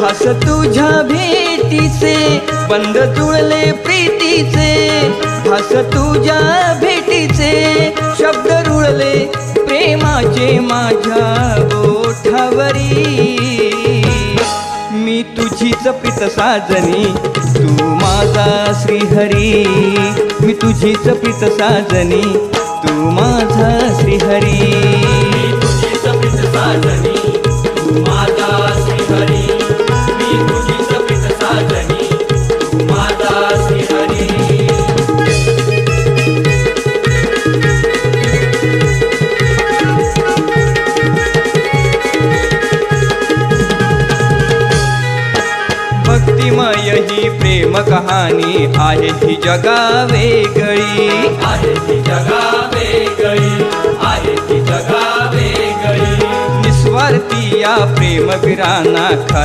भास तुझ्या भेटीचे बंद जुळले प्रीतीचे. भास तुझ्या भेटीचे शब्द रुळले प्रेमाचे माझ्या गोठावरी. मी तुझीच प्रीत साजनी तू माझा श्रीहरी. मी तुझीच प्रीत साजनी तू माझा श्रीहरी. भक्तिमय ही प्रेम कहाणी. आहे ही जगा वेगळी आहे ती जगा वेगळी आहे ती जगा वेगळी निस्वार्थी या प्रेमवीरांना खऱ्या